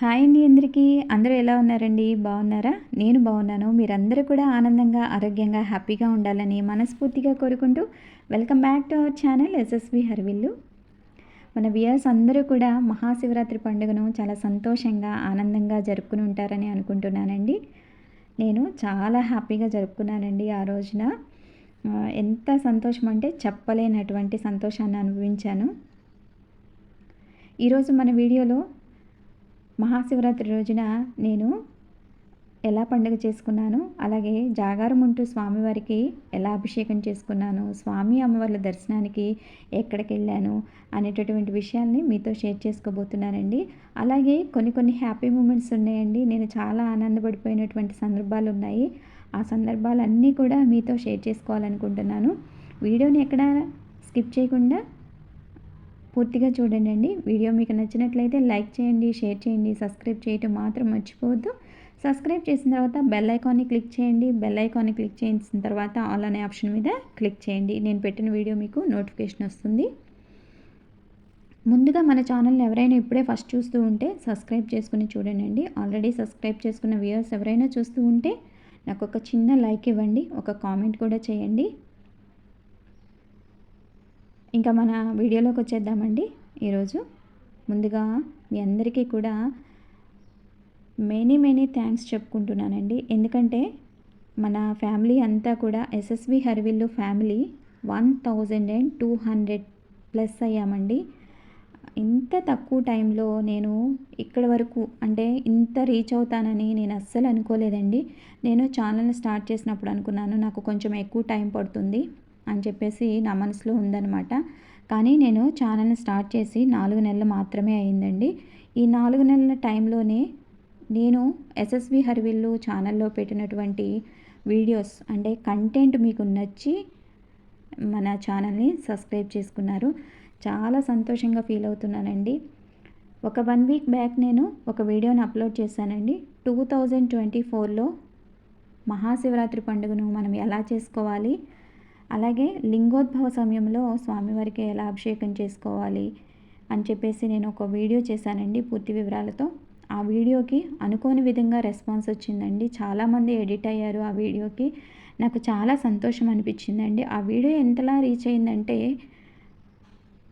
Hi అండి అందరికీ. అందరూ ఎలా ఉన్నారండి? బాగున్నారా? నేను బాగున్నాను. మీరందరూ కూడా ఆనందంగా ఆరోగ్యంగా హ్యాపీగా ఉండాలని మనస్ఫూర్తిగా కోరుకుంటూ welcome back to our channel SSV Harivillu. మన వియర్స్ అందరూ కూడా మహాశివరాత్రి పండుగను చాలా సంతోషంగా ఆనందంగా జరుపుకుని ఉంటారని అనుకుంటున్నానండి. నేను చాలా హ్యాపీగా జరుపుకున్నానండి ఆ రోజున. ఎంత సంతోషం అంటే చెప్పలేనటువంటి సంతోషాన్ని అనుభవించాను. ఈరోజు మన వీడియోలో మహాశివరాత్రి రోజున నేను ఎలా పండుగ చేసుకున్నాను అలాగే జాగారం ఉంటూ స్వామివారికి ఎలా అభిషేకం చేసుకున్నాను స్వామి అమ్మవార్ల దర్శనానికి ఎక్కడికి వెళ్ళాను అనేటటువంటి విషయాల్ని మీతో షేర్ చేసుకోబోతున్నానండి. అలాగే కొన్ని కొన్ని హ్యాపీ మూమెంట్స్ ఉన్నాయండి. నేను చాలా ఆనందపడిపోయినటువంటి సందర్భాలు ఉన్నాయి ఆ సందర్భాలన్నీ కూడా మీతో షేర్ చేసుకోవాలనుకుంటున్నాను. వీడియోని ఎక్కడ స్కిప్ చేయకుండా పూర్తిగా చూడండి అండి వీడియో మీకు నచ్చినట్లయితే లైక్ చేయండి షేర్ చేయండి సబ్స్క్రైబ్ చేయటం మాత్రం మర్చిపోవద్దు. సబ్స్క్రైబ్ చేసిన తర్వాత బెల్ ఐకాన్ని క్లిక్ చేయండి. బెల్ ఐకాన్ని క్లిక్ చేసిన తర్వాత ఆల్ అనే ఆప్షన్ మీద క్లిక్ చేయండి. నేను పెట్టిన వీడియో మీకు నోటిఫికేషన్ వస్తుంది. ముందుగా మన ఛానల్ని ఎవరైనా ఇప్పుడే ఫస్ట్ చూస్తూ ఉంటే సబ్స్క్రైబ్ చేసుకుని చూడండి ఆల్రెడీ సబ్స్క్రైబ్ చేసుకున్న వ్యూయర్స్ ఎవరైనా చూస్తూ ఉంటే నాకు ఒక చిన్న లైక్ ఇవ్వండి. ఒక కామెంట్ కూడా చేయండి. ఇంకా మన వీడియోలోకి వచ్చేద్దామండి. ఈరోజు ముందుగా మీ అందరికీ కూడా మెనీ మెనీ థ్యాంక్స్ చెప్పుకుంటున్నానండి. ఎందుకంటే మన ఫ్యామిలీ అంతా కూడా SSV Harivillu family one thousand and two hundred plus అయ్యామండి. ఇంత తక్కువ టైంలో నేను ఇక్కడ వరకు అంటే ఇంత రీచ్ అవుతానని నేను అస్సలు అనుకోలేదండి. నేను ఛానల్ని స్టార్ట్ చేసినప్పుడు అనుకున్నాను. నాకు కొంచెం ఎక్కువ టైం పడుతుంది. అని చెప్పేసి నా మనసులో ఉందనమాట కానీ నేను ఛానల్ని స్టార్ట్ చేసి నాలుగు నెలలు మాత్రమే అయిందండి. ఈ నాలుగు నెలల టైంలోనే నేను ఎస్ఎస్వి హరివిల్లు ఛానల్లో పెట్టినటువంటి వీడియోస్ అంటే కంటెంట్ మీకు నచ్చి మన ఛానల్ని సబ్స్క్రైబ్ చేసుకున్నారు. చాలా సంతోషంగా ఫీల్ అవుతున్నానండి. ఒక వన్ వీక్ బ్యాక్ నేను ఒక వీడియోని అప్లోడ్ చేశానండి. టూ థౌజండ్ ట్వంటీ ఫోర్లో మహాశివరాత్రి పండుగను మనం ఎలా చేసుకోవాలి? అలాగే లింగోద్భవ సమయంలో స్వామివారికి ఎలా అభిషేకం చేసుకోవాలి అని చెప్పేసి నేను ఒక వీడియో చేశానండి పూర్తి వివరాలతో. ఆ వీడియోకి అనుకోని విధంగా రెస్పాన్స్ వచ్చిందండి. చాలామంది ఎడిట్ అయ్యారు ఆ వీడియోకి. నాకు చాలా సంతోషం అనిపించిందండి. ఆ వీడియో ఎంతలా రీచ్ అయిందంటే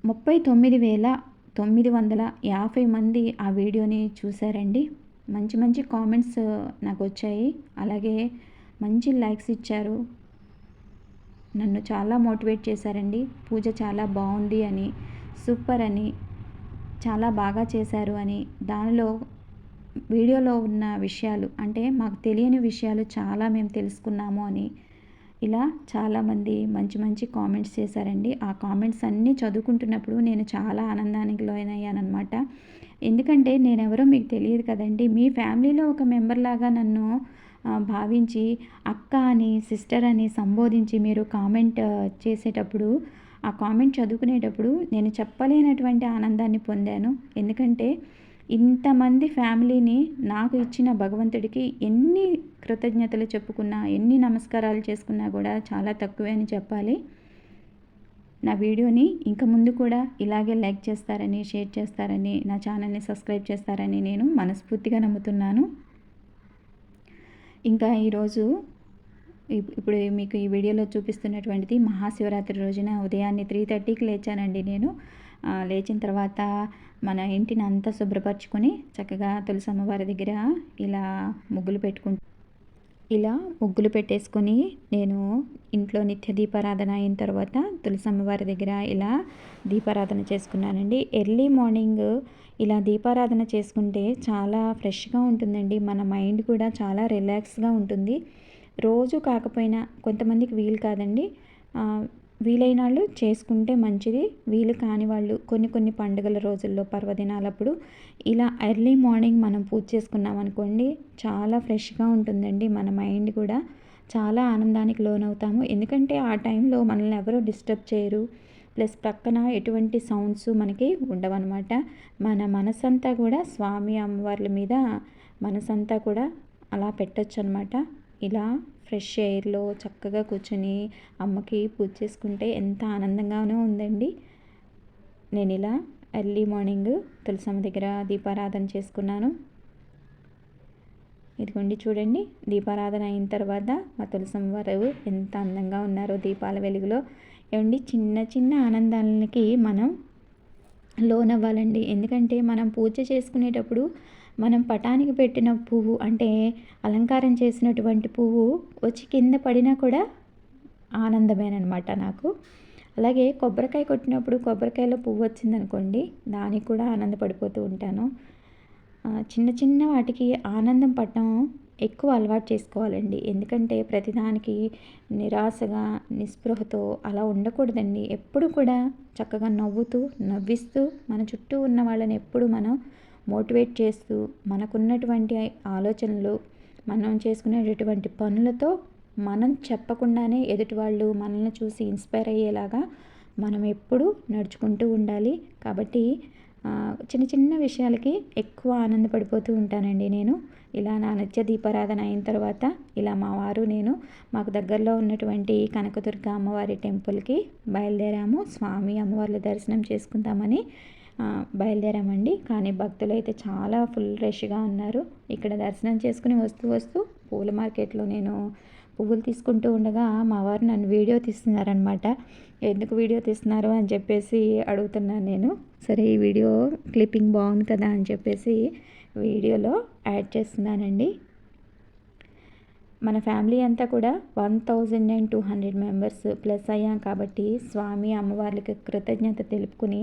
ముప్పై తొమ్మిది వేల తొమ్మిది వందల యాభై మంది ఆ వీడియోని చూశారండి. మంచి మంచి కామెంట్స్ నాకు వచ్చాయి. అలాగే మంచి లైక్స్ ఇచ్చారు. నన్ను చాలా మోటివేట్ చేశారండి. పూజ చాలా బాగుంది అని సూపర్ అని చాలా బాగా చేశారు అని. దానిలో వీడియోలో ఉన్న విషయాలు అంటే మాకు తెలియని విషయాలు చాలా మేము తెలుసుకున్నాము అని ఇలా చాలామంది మంచి మంచి కామెంట్స్ చేశారండి. ఆ కామెంట్స్ అన్నీ చదువుకుంటున్నప్పుడు నేను చాలా ఆనందానికి లోనయ్యానమాట ఎందుకంటే నేనెవరో మీకు తెలియదు కదండి. మీ ఫ్యామిలీలో ఒక మెంబర్ లాగా నన్ను భావించి అక్క అని సిస్టర్ అని సంబోధించి మీరు కామెంట్ చేసేటప్పుడు ఆ కామెంట్ చదువుకునేటప్పుడు నేను చెప్పలేనటువంటి ఆనందాన్ని పొందాను. ఎందుకంటే ఇంతమంది ఫ్యామిలీని నాకు ఇచ్చిన భగవంతుడికి ఎన్ని కృతజ్ఞతలు చెప్పుకున్నా ఎన్ని నమస్కారాలు చేసుకున్నా కూడా చాలా తక్కువే అని చెప్పాలి. నా వీడియోని ఇంకా ముందు కూడా ఇలాగే లైక్ చేస్తారని షేర్ చేస్తారని నా ఛానల్ని సబ్స్క్రైబ్ చేస్తారని నేను మనస్ఫూర్తిగా నమ్ముతున్నాను. ఇంకా ఈరోజు ఇప్పుడు మీకు ఈ వీడియోలో చూపిస్తున్నటువంటిది మహాశివరాత్రి రోజున ఉదయాన్నే త్రీ థర్టీకి లేచానండి నేను. లేచిన తర్వాత మన ఇంటిని అంతా శుభ్రపరచుకొని చక్కగా తులసి అమ్మవారి దగ్గర ఇలా ముగ్గులు పెట్టుకుంటూ ఇలా ముగ్గులు పెట్టేసుకొని నేను ఇంట్లో నిత్య దీపారాధన అయిన తర్వాత తులసమ్మవారి దగ్గర ఇలా దీపారాధన చేసుకున్నానండి. ఎర్లీ మార్నింగ్ ఇలా దీపారాధన చేసుకుంటే చాలా ఫ్రెష్గా ఉంటుందండి. మన మైండ్ కూడా చాలా రిలాక్స్గా ఉంటుంది. రోజు కాకపోయినా కొంతమందికి వీలు కాదండి. వీలైన వాళ్ళు చేసుకుంటే మంచిది. వీలు కాని వాళ్ళు కొన్ని కొన్ని పండుగల రోజుల్లో పర్వదినాలప్పుడు ఇలా ఎర్లీ మార్నింగ్ మనం పూజ చేసుకున్నాం అనుకోండి చాలా ఫ్రెష్గా ఉంటుందండి మన మైండ్ కూడా. చాలా ఆనందానికి లోనవుతాము. ఎందుకంటే ఆ టైంలో మనల్ని ఎవరో డిస్టర్బ్ చేయరు. ప్లస్ ప్రక్కన ఎటువంటి సౌండ్స్ మనకి ఉండవన్నమాట. మన మనసంతా కూడా స్వామి అమ్మవార్ల మీద మనసంతా కూడా అలా పెట్టచ్చు అనమాట ఇలా ఫ్రెష్ ఎయిర్లో చక్కగా కూర్చొని అమ్మకి పూజ చేసుకుంటే ఎంత ఆనందంగానో ఉందండి. నేను ఇలా ఎర్లీ మార్నింగ్ తులసమ్మ దగ్గర దీపారాధన చేసుకున్నాను. ఇదిగోండి చూడండి దీపారాధన అయిన తర్వాత మా తులసమ్మ వారు ఎంత అందంగా ఉన్నారో దీపాల వెలుగులో. ఏమండి చిన్న చిన్న ఆనందాలకి మనం లోనవ్వాలండి. ఎందుకంటే మనం పూజ చేసుకునేటప్పుడు మనం పటానికి పెట్టిన పువ్వు అంటే అలంకారం చేసినటువంటి పువ్వు వచ్చి కింద పడినా కూడా ఆనందమేనమాట నాకు. అలాగే కొబ్బరికాయ కొట్టినప్పుడు కొబ్బరికాయలో పువ్వు వచ్చిందనుకోండి దానికి కూడా ఆనందపడిపోతూ ఉంటాను. చిన్న చిన్న వాటికి ఆనందం పడటం ఎక్కువ అలవాటు చేసుకోవాలండి. ఎందుకంటే ప్రతిదానికి నిరాశగా నిస్పృహతో అలా ఉండకూడదండి. ఎప్పుడు కూడా చక్కగా నవ్వుతూ నవ్విస్తూ మన చుట్టూ ఉన్న వాళ్ళని ఎప్పుడు మనం మోటివేట్ చేస్తూ మనకున్నటువంటి ఆలోచనలు మనం చేసుకునేటటువంటి పనులతో మనం చెప్పకుండానే ఎదుటి వాళ్ళు మనల్ని చూసి ఇన్స్పైర్ అయ్యేలాగా మనం ఎప్పుడూ నడుచుకుంటూ ఉండాలి. కాబట్టి చిన్న చిన్న విషయాలకి ఎక్కువ ఆనందపడిపోతూ ఉంటానండి నేను. ఇలా నా నిత్య దీపారాధన అయిన తర్వాత ఇలా మా వారు నేను మాకు దగ్గరలో ఉన్నటువంటి కనకదుర్గ అమ్మవారి టెంపుల్కి బయలుదేరాము. స్వామి అమ్మవార్ల దర్శనం చేసుకుందామని బయలుదేరామండి. కానీ భక్తులు అయితే చాలా ఫుల్ రష్గా ఉన్నారు. ఇక్కడ దర్శనం చేసుకుని వస్తూ వస్తూ పూల మార్కెట్లో నేను పువ్వులు తీసుకుంటూ ఉండగా మా వారు నన్ను వీడియో తీస్తున్నారనమాట ఎందుకు వీడియో తీస్తున్నారు అని చెప్పేసి అడుగుతున్నాను నేను. సరే ఈ వీడియో క్లిప్పింగ్ బాగుంది కదా అని చెప్పేసి వీడియోలో యాడ్ చేస్తున్నానండి. మన ఫ్యామిలీ అంతా కూడా one thousand and two hundred members plus అయ్యాం కాబట్టి స్వామి అమ్మవార్లకి కృతజ్ఞత తెలుపుకుని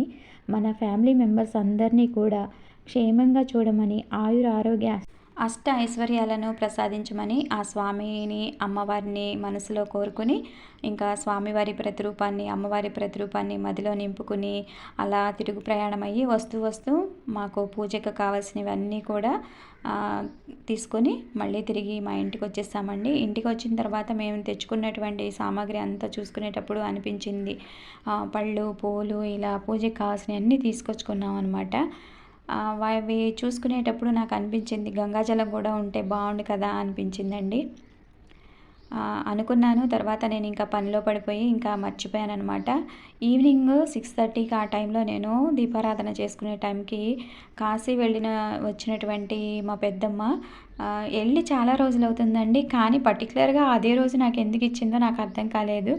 మన ఫ్యామిలీ మెంబర్స్ అందరినీ కూడా క్షేమంగా చూడమని ఆయుర ఆరోగ్య అష్ట ఐశ్వర్యాలను ప్రసాదించమని ఆ స్వామిని అమ్మవారిని మనసులో కోరుకుని ఇంకా స్వామివారి ప్రతిరూపాన్ని అమ్మవారి ప్రతిరూపాన్ని మదిలో నింపుకుని అలా తిరుగు ప్రయాణం అయ్యి వస్తూ వస్తూ మాకు పూజకు కావాల్సినవన్నీ కూడా తీసుకొని మళ్ళీ తిరిగి మా ఇంటికి వచ్చేసామండి ఇంటికి వచ్చిన తర్వాత మేము తెచ్చుకున్నటువంటి సామాగ్రి అంతా చూసుకునేటప్పుడు అనిపించింది. పళ్ళు పూలు ఇలా పూజకి కావాల్సినవన్నీ తీసుకొచ్చుకున్నాం అనమాట అవి చూసుకునేటప్పుడు నాకు అనిపించింది గంగాజలం కూడా ఉంటే బాగుండు కదా అనిపించిందండి. అనుకున్నాను తర్వాత నేను ఇంకా పనిలో పడిపోయి ఇంకా మర్చిపోయాను అనమాట ఈవినింగ్ సిక్స్ థర్టీకి ఆ టైంలో నేను దీపారాధన చేసుకునే టైంకి కాశీ వెళ్ళిన వచ్చినటువంటి మా పెద్దమ్మ వెళ్ళి చాలా రోజులు అవుతుందండి కానీ పర్టికులర్గా అదే రోజు నాకు ఎందుకు ఇచ్చిందో నాకు అర్థం కాలేదు.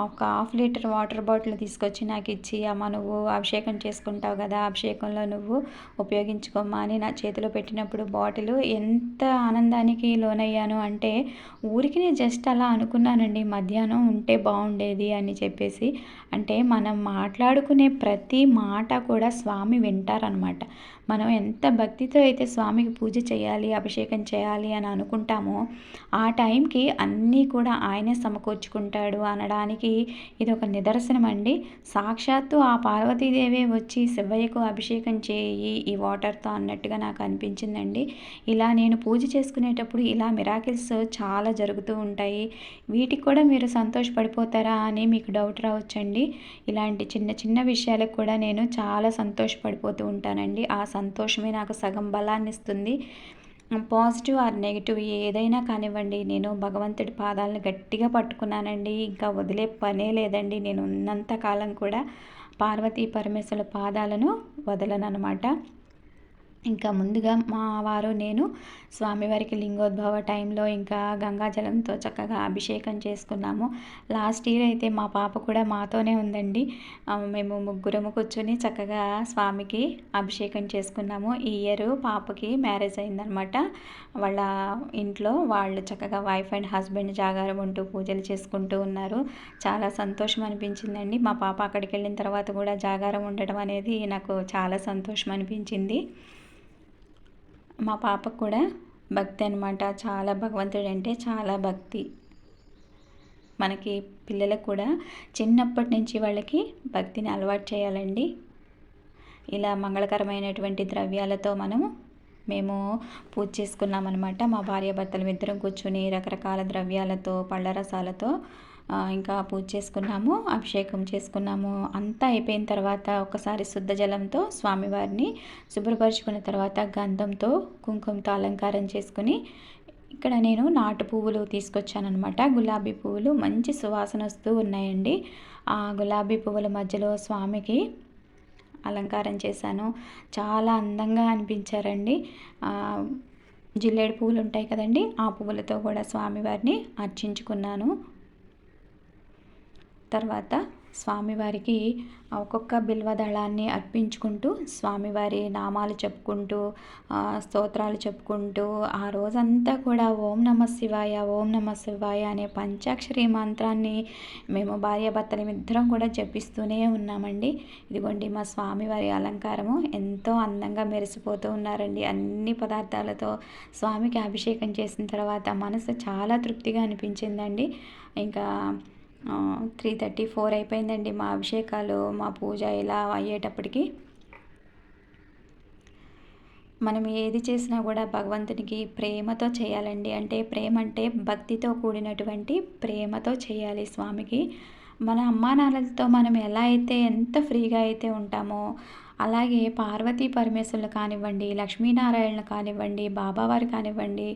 ఒక హాఫ్ లీటర్ వాటర్ బాటిల్ తీసుకొచ్చి నాకు ఇచ్చి అమ్మ నువ్వు అభిషేకం చేసుకుంటావు కదా అభిషేకంలో నువ్వు ఉపయోగించుకోమ్మా అని నా చేతిలో పెట్టినప్పుడు బాటిల్ ఎంత ఆనందానికి లోనయ్యాను అంటే ఊరికి నేను జస్ట్ అలా అనుకున్నానండి మధ్యాహ్నం ఉంటే బాగుండేది అని చెప్పేసి. అంటే మనం మాట్లాడుకునే ప్రతి మాట కూడా స్వామి వింటారనమాట. మనం ఎంత భక్తితో అయితే స్వామికి పూజ చేయాలి అభిషేకం చేయాలి అని అనుకుంటామో ఆ టైంకి అన్నీ కూడా ఆయనే సమకూర్చుకుంటాడు అనడానికి ఇది ఒక నిదర్శనం అండి సాక్షాత్తు ఆ పార్వతీదేవే వచ్చి శివయ్యకు అభిషేకం చేయి ఈ వాటర్తో అన్నట్టుగా నాకు అనిపించిందండి. ఇలా నేను పూజ చేసుకునేటప్పుడు ఇలా మిరాకిల్స్ చాలా జరుగుతూ ఉంటాయి. వీటికి కూడా మీరు సంతోషపడిపోతారా అని మీకు డౌట్ రావచ్చండి. ఇలాంటి చిన్న చిన్న విషయాలకు కూడా నేను చాలా సంతోషపడిపోతూ ఉంటానండి. ఆ సంతోషమే నాకు సగం బలాన్ని ఇస్తుంది పాజిటివ్ ఆర్ నెగిటివ్ ఏదైనా కానివ్వండి నేను భగవంతుడి పాదాలను గట్టిగా పట్టుకున్నానండి. ఇంకా వదిలే పనే లేదండి. నేను ఉన్నంత కాలం కూడా పార్వతీ పరమేశ్వరుల పాదాలను వదలనమాట ఇంకా ముందుగా మా వారు నేను స్వామివారికి లింగోద్భవ టైంలో ఇంకా గంగాజలంతో చక్కగా అభిషేకం చేసుకున్నాము. లాస్ట్ ఇయర్ అయితే మా పాప కూడా మాతోనే ఉందండి. మేము ముగ్గురము కూర్చొని చక్కగా స్వామికి అభిషేకం చేసుకున్నాము. ఈ ఇయర్ పాపకి మ్యారేజ్ అయిందనమాట వాళ్ళ ఇంట్లో వాళ్ళు చక్కగా వైఫ్ అండ్ హస్బెండ్ జాగారం ఉంటూ పూజలు చేసుకుంటూ ఉన్నారు. చాలా సంతోషం అనిపించిందండి. మా పాప అక్కడికి వెళ్ళిన తర్వాత కూడా జాగారం ఉండడం అనేది నాకు చాలా సంతోషం అనిపించింది. మా పాపకు కూడా భక్తి అనమాట చాలా భగవంతుడు అంటే చాలా భక్తి. మనకి పిల్లలకు కూడా చిన్నప్పటి నుంచి వాళ్ళకి భక్తిని అలవాటు చేయాలండి. ఇలా మంగళకరమైనటువంటి ద్రవ్యాలతో మనము మేము పూజ చేసుకున్నామన్నమాట. మా భార్య భర్తలు ఇద్దరం కూర్చొని రకరకాల ద్రవ్యాలతో పళ్ళ రసాలతో ఇంకా పూజ చేసుకున్నాము అభిషేకం చేసుకున్నాము. అంతా అయిపోయిన తర్వాత ఒకసారి శుద్ధ జలంతో స్వామివారిని శుభ్రపరుచుకున్న తర్వాత గంధంతో కుంకుమతో అలంకారం చేసుకుని ఇక్కడ నేను నాటు పువ్వులు తీసుకొచ్చానమాట గులాబీ పువ్వులు మంచి సువాసన వస్తూ ఉన్నాయండి. ఆ గులాబీ పువ్వుల మధ్యలో స్వామికి అలంకారం చేశాను. చాలా అందంగా అనిపించారండి. జిల్లేడు పువ్వులు ఉంటాయి కదండి ఆ పువ్వులతో కూడా స్వామివారిని అర్చించుకున్నాను. తర్వాత స్వామివారికి ఒక్కొక్క బిల్వ దళాన్ని అర్పించుకుంటూ స్వామివారి నామాలు చెప్పుకుంటూ స్తోత్రాలు చెప్పుకుంటూ ఆ రోజంతా కూడా ఓం నమ శివాయ ఓం నమ శివాయ అనే పంచాక్షరి మంత్రాన్ని మేము భార్యాభర్తలమిద్దరం కూడా జపిస్తూనే ఉన్నామండి. ఇదిగోండి మా స్వామివారి అలంకారము ఎంతో అందంగా మెరిసిపోతూ ఉన్నారండి. అన్ని పదార్థాలతో స్వామికి అభిషేకం చేసిన తర్వాత మనసు చాలా తృప్తిగా అనిపించిందండి. ఇంకా త్రీ థర్టీ ఫోర్ అయిపోయిందండి మా అభిషేకాలు మా పూజ ఇలా అయ్యేటప్పటికి. మనం ఏది చేసినా కూడా భగవంతునికి ప్రేమతో చేయాలండి. అంటే ప్రేమ అంటే భక్తితో కూడినటువంటి ప్రేమతో చేయాలి స్వామికి. మన అమ్మానాన్నలతో మనం ఎలా అయితే ఎంత ఫ్రీగా అయితే ఉంటామో అలాగే పార్వతీ పరమేశ్వరులు కానివ్వండి లక్ష్మీనారాయణ కానివ్వండి బాబావారు కానివ్వండి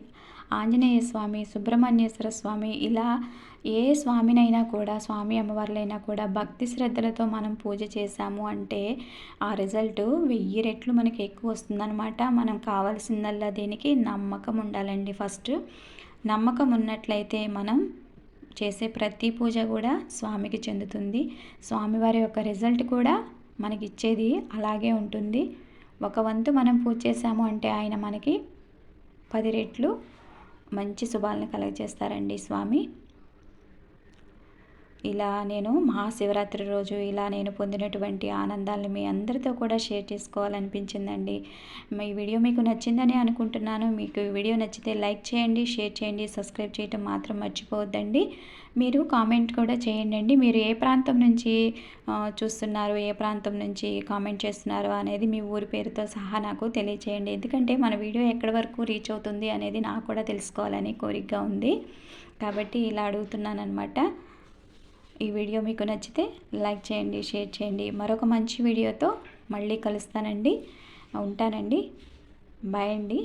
ఆంజనేయ స్వామి సుబ్రహ్మణ్యేశ్వర స్వామి ఇలా ఏ స్వామినైనా కూడా స్వామి అమ్మవార్లైనా కూడా భక్తి శ్రద్ధలతో మనం పూజ చేశాము అంటే ఆ రిజల్ట్ వెయ్యి రెట్లు మనకి ఎక్కువ వస్తుందన్నమాట. మనం కావాల్సిందల్లా దీనికి నమ్మకం ఉండాలండి ఫస్ట్. నమ్మకం ఉన్నట్లయితే మనం చేసే ప్రతి పూజ కూడా స్వామికి చెందుతుంది. స్వామివారి యొక్క రిజల్ట్ కూడా మనకి ఇచ్చేది అలాగే ఉంటుంది. ఒక వంతు మనం పూజ చేసాము అంటే ఆయన మనకి పది రెట్లు మంచి శుభాలను కలగజేస్తారండి స్వామి. ఇలా నేను మహాశివరాత్రి రోజు ఇలా నేను పొందినటువంటి ఆనందాలను మీ అందరితో కూడా షేర్ చేసుకోవాలనిపించిందండి. ఈ వీడియో మీకు నచ్చిందని అనుకుంటున్నాను. మీకు ఈ వీడియో నచ్చితే లైక్ చేయండి షేర్ చేయండి సబ్స్క్రైబ్ చేయటం మాత్రం మర్చిపోవద్దండి. మీరు కామెంట్ కూడా చేయండి మీరు ఏ ప్రాంతం నుంచి చూస్తున్నారు ఏ ప్రాంతం నుంచి కామెంట్ చేస్తున్నారు అనేది మీ ఊరి పేరుతో సహా నాకు తెలియచేయండి. ఎందుకంటే మన వీడియో ఎక్కడి వరకు రీచ్ అవుతుంది అనేది నాకు కూడా తెలుసుకోవాలని కోరికగా ఉంది. కాబట్టి ఇలా అడుగుతున్నాను అనమాట ఈ వీడియో మీకు నచ్చితే లైక్ చేయండి షేర్ చేయండి. మరొక మంచి వీడియోతో మళ్ళీ కలుస్తానండి. ఉంటానండి. బాయ్ అండి.